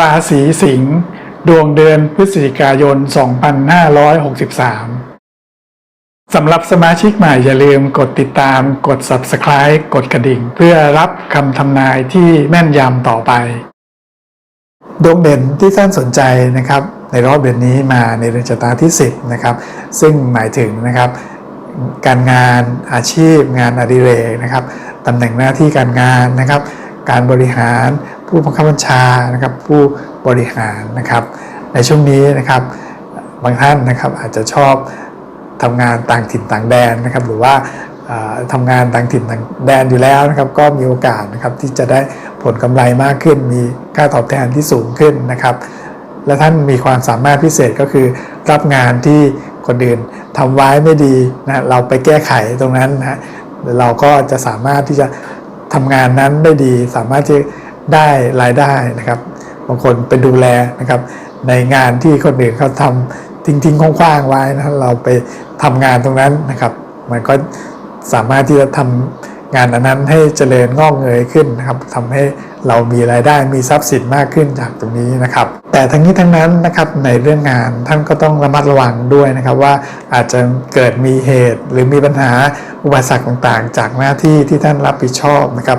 ราศีสิงห์ดวงเดือนพฤศจิกายน 2563 สำหรับสมาชิกใหม่อย่าลืมกดติดตาม กด Subscribe กดกระดิ่ง เพื่อรับคำทำนายที่แม่นยำต่อไป ดวงเด่นที่ท่านสนใจนะครับ ในรอบเดือนนี้มาในเรือนชะตาที่ 10 นะครับ ซึ่งหมายถึงนะครับ การงานอาชีพ งานอดิเรกนะครับตำแหน่งหน้าที่การงานนะครับ การบริหาร ผู้บังคับบัญชานะครับผู้บริหารนะครับ ในช่วงนี้นะครับบางท่านนะครับอาจจะชอบทำงานต่างถิ่นต่างแดนนะครับ หรือว่าเอ่อทำงานต่างถิ่นต่างแดนอยู่แล้วนะครับ ก็มีโอกาสนะครับที่จะได้ผลกำไรมากขึ้น มีค่าตอบแทนที่สูงขึ้นนะครับ และท่านมีความสามารถพิเศษก็คือ รับงานที่คนอื่นทำไว้ไม่ดีนะเราไปแก้ไขตรงนั้นนะเราก็จะสามารถที่จะทำงานนั้นได้ดี สามารถที่ ได้รายได้นะครับ บางคนไปดูแลนะครับ ในงานที่คนอื่นเขาทำทิ้งๆคว้างๆไว้นะเราไปทำงานตรงนั้นนะครับ มันก็สามารถที่จะทำงานอันนั้นให้เจริญงอกเงยขึ้นนะครับทำให้เรามีรายได้มีทรัพย์สินมากขึ้นจากตรงนี้นะครับ แต่ทั้งนี้ทั้งนั้นนะครับในเรื่องงานท่านก็ต้องระมัดระวังด้วยนะครับว่าอาจจะเกิดมีเหตุหรือมีปัญหาอุปสรรคต่างๆ จากหน้าที่ที่ท่านรับผิดชอบนะครับ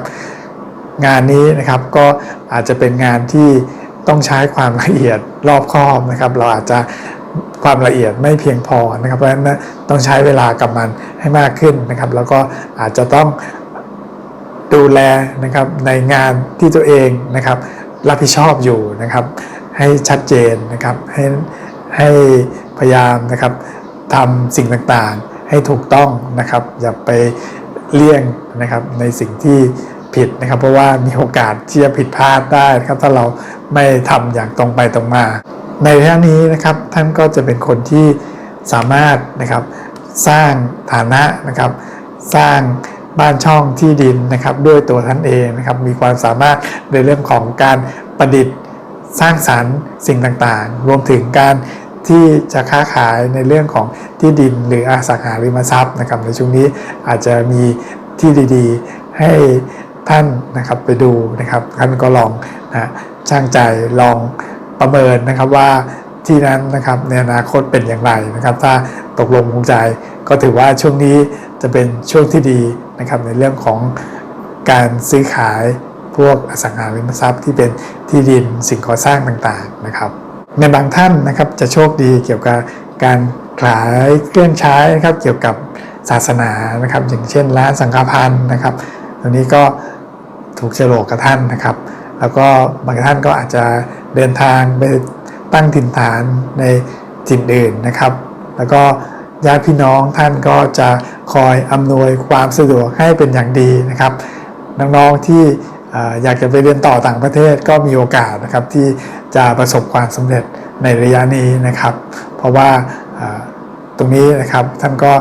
งานนี้นะครับก็อาจจะเป็นงานที่ต้องใช้ความละเอียดรอบคอบนะครับ เราอาจจะความละเอียดไม่เพียงพอนะครับเพราะฉะนั้นต้องใช้เวลากับมันให้มากขึ้นนะครับ แล้วก็อาจจะต้องดูแลนะครับในงานที่ตัวเองนะครับรับผิดชอบอยู่นะครับ ให้ชัดเจนนะครับให้ให้พยายามนะครับทำสิ่งต่างๆให้ถูกต้องนะครับ อย่าไปเลี่ยงนะครับในสิ่งที่ ผิดนะครับ เพราะว่ามีโอกาสที่จะผิดพลาดได้นะครับ ถ้าเราไม่ทำอย่างตรงไปตรงมา ในเรื่องนี้นะครับท่านก็จะเป็นคนที่สามารถนะครับสร้างฐานะนะครับ สร้างบ้านช่องที่ดินนะครับ ด้วยตัวท่านเองนะครับ มีความสามารถในเรื่องของการประดิษฐ์สร้างสรรค์สิ่งต่างๆ รวมถึงการที่จะค้าขายในเรื่องของที่ดินหรืออสังหาริมทรัพย์นะครับในช่วงนี้อาจจะมีที่ดีๆ ให้ ท่านนะครับไปดูนะครับท่านก็ลองนะช่างใจลองประเมินนะครับว่าที่นั้นนะครับในอนาคตเป็นอย่างไรนะครับ ถ้าตกลงปรงใจก็ถือว่าช่วงนี้จะเป็นช่วงที่ดีนะครับในเรื่องของการซื้อขายพวกอสังหาริมทรัพย์ที่เป็นที่ดินสิ่งก่อสร้างต่างๆนะครับ ในบางท่านนะครับจะโชคดีเกี่ยวกับการขายเครื่องใช้นะครับเกี่ยวกับศาสนานะครับ อย่างเช่นร้านสังฆพันธ์นะครับตรงนี้ก็ ถูกเฉลกกับท่านนะครับ แล้วก็บางท่านก็อาจจะเดินทางไปตั้งถิ่นฐานในถิ่นอื่นนะครับ แล้วก็ญาติพี่น้องท่านก็จะคอยอำนวยความสะดวกให้เป็นอย่างดีนะครับ น้องๆที่อ่อยากจะไปเรียนต่อต่างประเทศก็มีโอกาสนะครับที่จะประสบความสำเร็จในระยะนี้นะครับ เพราะว่าตรงนี้นะครับท่านก็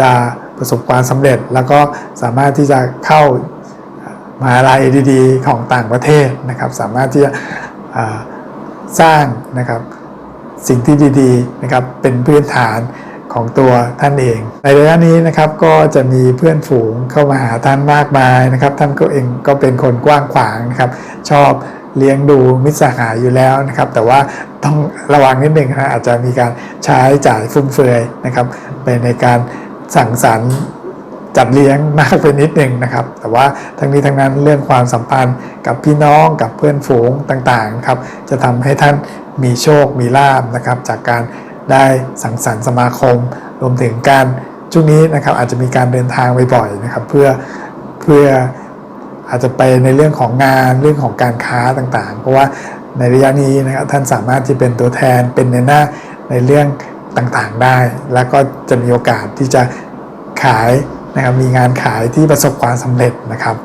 จะประสบความสำเร็จแล้วก็สามารถที่จะเข้า มหาลัยดีๆ ของต่างประเทศนะครับ สามารถที่จะสร้างนะครับสิ่งที่ดีๆนะครับเป็นพื้นฐานของตัวท่านเอง ในระยะนี้นะครับก็จะมีเพื่อนฝูงเข้ามาหาท่านมากมายนะครับ ท่านก็เองก็เป็นคนกว้างขวางนะครับ ชอบเลี้ยงดูมิตรสหายอยู่แล้วนะครับ แต่ว่าต้องระวังนิดหนึ่งนะอาจจะมีการใช้จ่ายฟุ่มเฟือยนะครับไปในการสั่งสรรค์ จัดเลี้ยงมากไปนิดหนึ่งนะครับ แต่ว่าทั้งนี้ทั้งนั้นเรื่องความสัมพันธ์กับพี่น้องกับเพื่อนฝูงต่างๆครับจะทำให้ท่านมีโชคมีลาบนะครับ จากการได้สังสรรค์สมาคม รวมถึงการช่วงนี้นะครับอาจจะมีการเดินทางบ่อยๆนะครับเพื่อเพื่ออาจจะไปในเรื่องของงานเรื่องของการค้าต่างๆ เพราะว่าในระยะนี้นะครับท่านสามารถที่เป็นตัวแทนเป็นในหน้าในเรื่องต่างๆได้ แล้วก็จะมีโอกาสที่จะขาย นะครับมีงานขายที่ประสบความสำเร็จนะครับ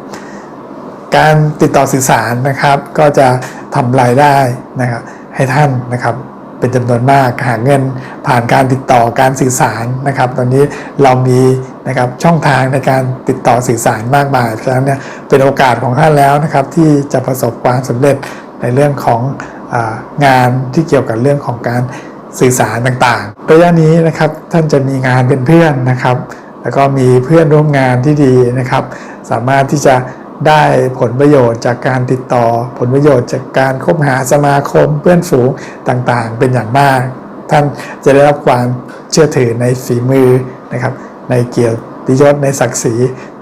การติดต่อสื่อสารนะครับ ก็จะทำรายได้นะครับให้ท่านนะครับเป็นจำนวนมากหาเงินผ่านการติดต่อการสื่อสารนะครับ ตอนนี้เรามีนะครับช่องทางในการติดต่อสื่อสารมากมายฉะนั้นเนี่ยเป็นโอกาสของท่านแล้วนะครับ ที่จะประสบความสำเร็จในเรื่องของงานที่เกี่ยวกับเรื่องของการสื่อสารต่างๆระยะนี้นะครับท่านจะมีงานเป็นเพื่อนนะครับ แล้วก็มีเพื่อนร่วมงานที่ดีนะครับ สามารถที่จะได้ผลประโยชน์จากการติดต่อ ผลประโยชน์จากการคบหาสมาคมเพื่อนฝูงต่างๆ เป็นอย่างมาก ท่านจะได้รับความเชื่อถือในฝีมือนะครับ ในเกียรติยศในศักดิ์ศรี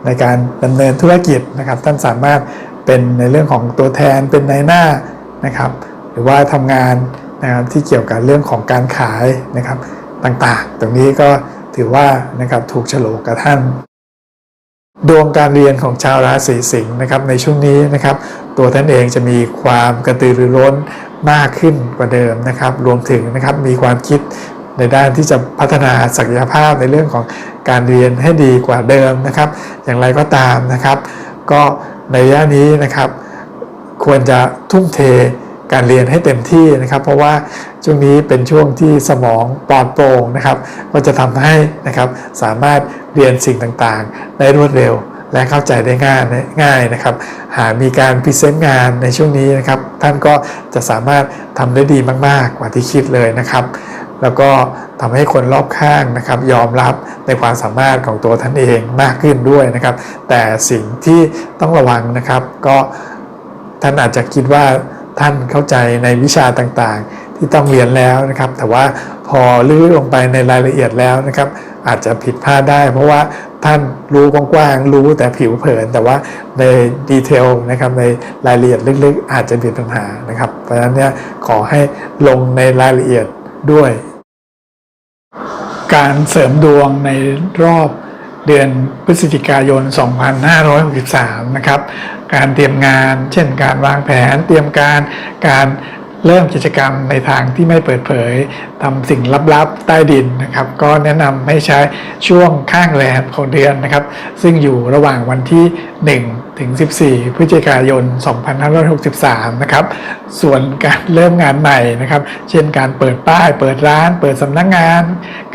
ในการดำเนินธุรกิจนะครับ ท่านสามารถเป็นในเรื่องของตัวแทนเป็นในายหน้านะครับ หรือว่าทำงานนะครับที่เกี่ยวกับเรื่องของการขายนะครับต่างๆ ตรงนี้ก็ ถือว่านะครับถูกฉลกกับท่าน ดวงการเรียนของชาวราศีสิงห์นะครับในช่วงนี้นะครับ ตัวท่านเองจะมีความกระตือรือร้นมากขึ้นกว่าเดิมนะครับ รวมถึงนะครับมีความคิดในด้านที่จะพัฒนาศักยภาพในเรื่องของการเรียนให้ดีกว่าเดิมนะครับ อย่างไรก็ตามนะครับ ก็ในระยะนี้นะครับ ควรจะทุ่มเท การเรียนให้เต็มที่นะครับ เพราะว่าช่วงนี้เป็นช่วงที่สมองปลอดโปร่งนะครับก็จะทำให้นะครับสามารถเรียนสิ่งต่างๆ ได้รวดเร็วและเข้าใจได้ง่ายง่ายนะครับ หากมีการพรีเซนต์งานในช่วงนี้นะครับ ท่านก็จะสามารถทำได้ดีมาก ๆ กว่าที่คิดเลยนะครับ แล้วก็ทำให้คนรอบข้างนะครับ ยอมรับในความสามารถของตัวท่านเองมากขึ้นด้วยนะครับ แต่สิ่งที่ต้องระวังนะครับ ก็ท่านอาจจะคิดว่า ท่านเข้าใจในวิชาต่างๆ ที่ต้องเรียนแล้วนะครับ แต่ว่าพอลื้อลงไปในรายละเอียดแล้วนะครับ อาจจะผิดพลาดได้ เพราะว่าท่านรู้กว้างๆรู้แต่ผิวเผิน แต่ว่าในดีเทลนะครับในรายละเอียดลึกๆ อาจจะมีปัญหานะครับ เพราะฉะนั้นเนี่ยขอให้ลงในรายละเอียดด้วย การเสริมดวงในรอบเดือนพฤศจิกายน 2563 นะครับ การเตรียมงาน เช่น การวางแผน เตรียมการการเริ่มกิจกรรมในทางที่ไม่เปิดเผยทำสิ่งลับๆใต้ดินนะครับ ก็แนะนำให้ใช้ช่วงข้างแรมของเดือนนะครับ ซึ่งอยู่ระหว่างวันที่ 1 ถึง 14 พฤศจิกายน 2563 นะครับ ส่วนการเริ่มงานใหม่นะครับ เช่นการเปิดป้าย เปิดร้าน เปิดสำนักงงาน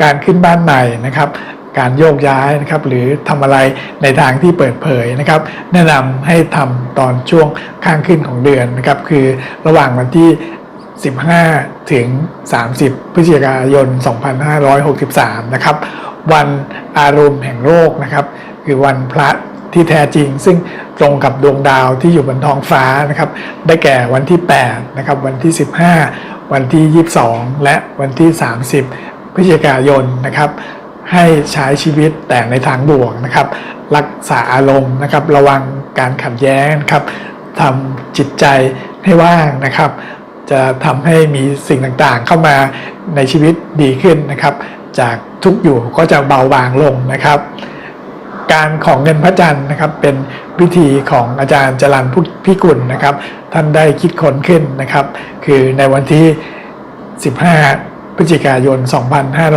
การขึ้นบ้านใหม่นะครับ การโยกย้ายนะครับหรือทำอะไรในทางที่เปิดเผยนะครับ แนะนำให้ทำตอนช่วงข้างขึ้นของเดือนนะครับ คือระหว่างวันที่ 15 ถึง 30 พฤศจิกายน 2563 นะครับ วันอารมณ์แห่งโลกนะครับ คือวันพระที่แท้จริง ซึ่งตรงกับดวงดาวที่อยู่บนท้องฟ้านะครับ ได้แก่วันที่ 8 นะครับ วันที่ 15 วันที่ 22 และวันที่ 30 พฤศจิกายนนะครับ ให้ใช้ชีวิตแต่ในทางบวกนะครับ รักษาอารมณ์นะครับ ระวังการขัดแย้งครับทำจิตใจให้ว่างนะครับ จะทำให้มีสิ่งต่างๆ เข้ามาในชีวิตดีขึ้นนะครับ จากทุกอยู่ก็จะเบาบางลงนะครับ การของเงินพระจันทร์นะครับ เป็นวิธีของอาจารย์จรันพุทธพิกุลนะครับ ท่านได้คิดค้นขึ้นนะครับ คือในวันที่ 15 พฤศจิกายน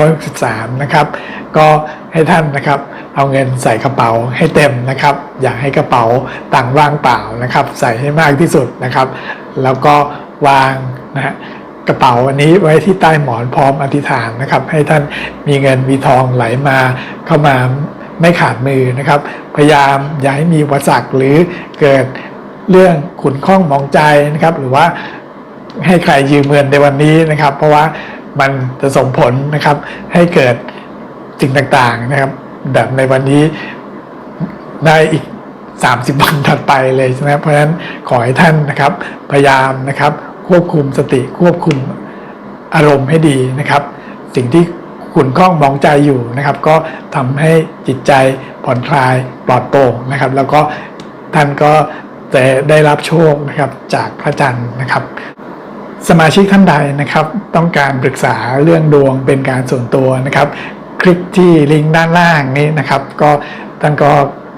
2563 นะครับ ก็ให้ท่านนะครับเอาเงินใส่กระเป๋าให้เต็มนะครับ อย่าให้กระเป๋าตังค์ว่างเปล่านะครับ ใส่ให้มากที่สุดนะครับ แล้วก็วางนะฮะกระเป๋าอันนี้ไว้ที่ใต้หมอนพร้อมอธิษฐานนะครับ ให้ท่านมีเงินมีทองไหลมาเข้ามาไม่ขาดมือนะครับ พยายามอย่าให้มีอุปสรรคหรือเกิดเรื่องขุนข้องหมองใจนะครับ หรือว่าให้ใครยืมเงินในวันนี้นะครับ เพราะว่า มันจะส่งผลนะครับให้เกิดสิ่งต่างๆนะครับ แบบในวันนี้ได้อีก 30 วันถัดไปเลยนะครับเพราะฉะนั้นขอให้ท่านนะครับ พยายามนะครับ ควบคุมสติควบคุมอารมณ์ให้ดีนะครับ สิ่งที่ขุนข้องมองใจอยู่นะครับ ก็ทำให้จิตใจผ่อนคลายปลอดโปร่งนะครับ แล้วก็ท่านก็จะได้รับโชคนะครับจากพระจันทร์นะครับ สมาชิกท่านใดนะครับ ต้องการปรึกษาเรื่องดวงเป็นการส่วนตัวนะครับ คลิกที่ลิงก์ด้านล่างนี้นะครับ ก็ท่านก็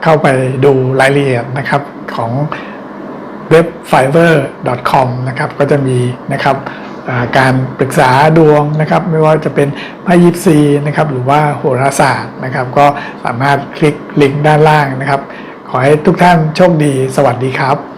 เข้าไปดูรายละเอียดนะครับของเว็บ fiverr.com นะครับก็จะมีนะครับการปรึกษาดวงนะครับ ไม่ว่าจะเป็นไพ่ยิปซีนะครับหรือว่าโหราศาสตร์นะครับ ก็สามารถคลิกลิงก์ด้านล่างนะครับ ขอให้ทุกท่านโชคดี สวัสดีครับ